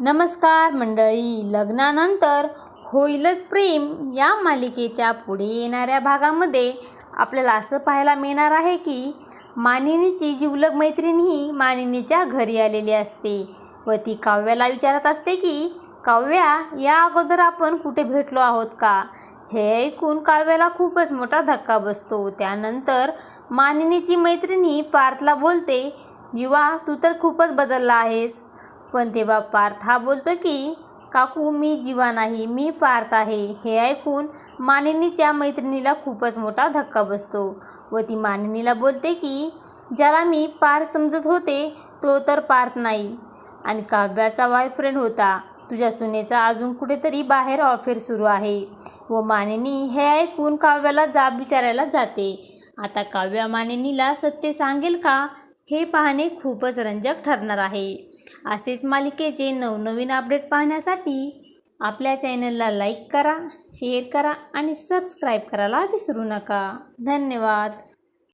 नमस्कार मंडळी लग्नानंतर होईलच प्रेम या मालिकेच्या पुढे येणाऱ्या भागामध्ये आपल्याला असं पाहायला मिळणार आहे की मानिनीची जिवलग मैत्रीण ही मानिनीच्या घरी आलेली असते व ती काव्याला विचारत असते की काव्या या अगोदर आपण कुठे भेटलो आहोत का? हे ऐकून काव्याला खूपच मोठा धक्का बसतो. त्यानंतर मानिनीची मैत्रिणी पार्थला बोलते जीवा तू तर खूपच बदलला आहेस. पण तेव्हा पार्थ हा बोलतो की काकू मी जीवा नाही मी पार्थ आहे. हे ऐकून मानिनीच्या मैत्रिणीला खूपच मोठा धक्का बसतो व ती मानिनीला बोलते की ज्याला मी पार्थ समजत होते तो तर पार्थ नाही आणि काव्याचा बॉयफ्रेंड होता. तुझ्या सुनेचा अजून कुठेतरी बाहेर ऑफेर सुरू आहे. व मानिनी हे ऐकून काव्याला जाब विचारायला जाते. आता काव्या मानिनीला सत्य सांगेल का? हे पाहणे खूपच रंजक ठरणार आहे. असेच मालिकेचे नवनवीन अपडेट पाहण्यासाठी आपल्या चॅनलला लाईक करा शेअर करा आणि सबस्क्राईब करायला विसरू नका. धन्यवाद.